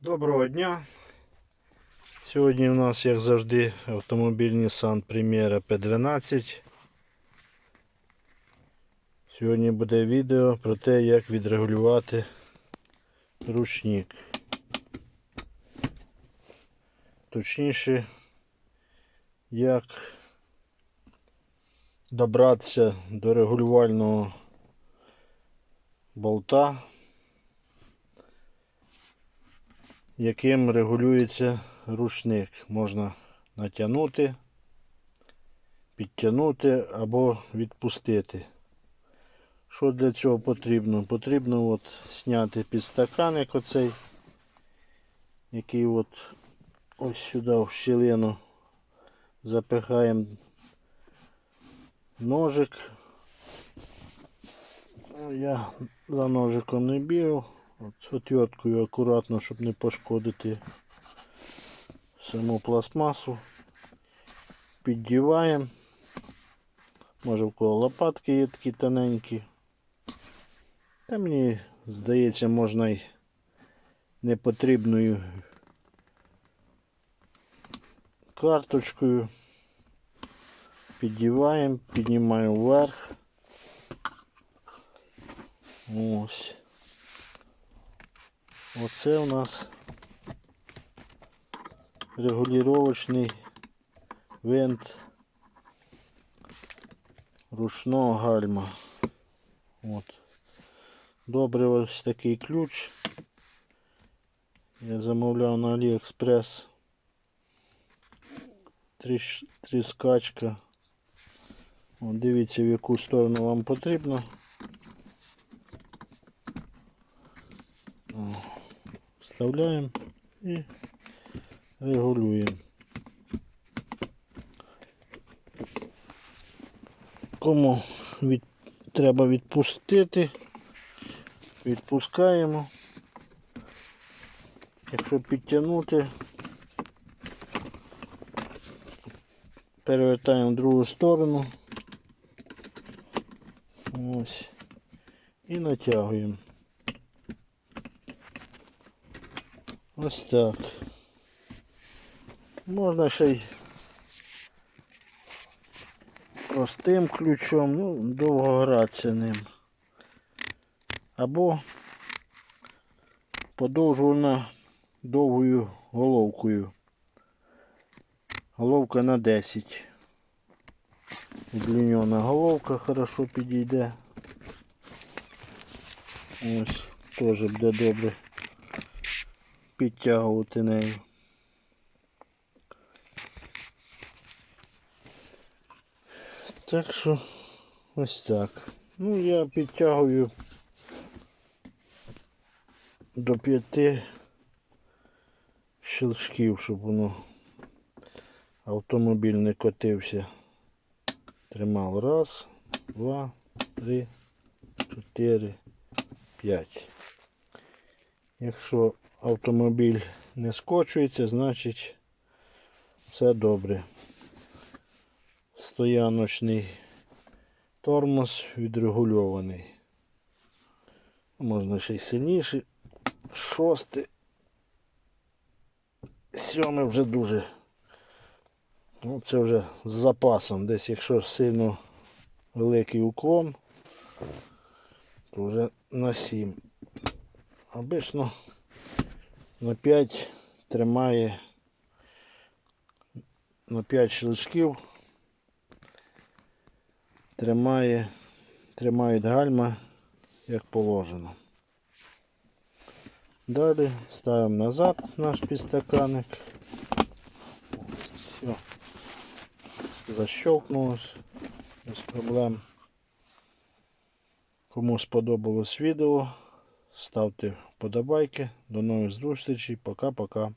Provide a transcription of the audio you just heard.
Доброго дня. Сьогодні у нас, як завжди, автомобіль Nissan Primera P12. Сьогодні буде відео про те, як відрегулювати ручник. Точніше, як добратися до регулювального болта яким регулюється рушник. Можна натягнути, підтягнути або відпустити. Що для цього потрібно? Потрібно от зняти підстаканник оцей, який от ось сюди в щілину запихаємо ножик. Ну, Я за ножиком не бігав. От отверткою акуратно, щоб не пошкодити саму пластмасу. Піддіваємо. Може в кого лопатки є такі тоненькі. Та мені здається, можна й непотрібною карточкою. Піддіваємо, піднімаємо вверх. Ось. Оце у нас регулювачний винт ручного гальма. От. Добре ось такий ключ. Я замовляв на Aliexpress. Тріскачка. Дивіться в яку сторону вам потрібно. Вставляємо і регулюємо. Кому від... треба відпустити, відпускаємо. Якщо підтягнути, перевертаємо в другу сторону. Ось. І натягуємо. Ось так. Можна ще й простим ключом, ну, довго гратися ним. Або подовжувана довгою головкою. Головка на 10. Удлінена головка хорошо підійде. Ось, теж буде добре підтягувати нею. Так що ось так. Ну я підтягую до п'яти щелчків, щоб воно автомобіль не котився. Тримав раз, два, три, чотири, п'ять. Якщо автомобіль не скочується, значить все добре. Стояночний тормоз відрегульований. Можна ще й сильніше. Шостий. Сьомий вже дуже. Ну, це вже з запасом. Десь якщо сильно великий уклон, то вже на 7. Обично на 5 тримає на 5 щелчків тримає, тримають гальма як положено. Далі ставимо назад наш підстаканник. Все. Защелкнулось без проблем. Кому сподобалось відео, ставте вподобайки. До нових зустрічей. Пока-пока.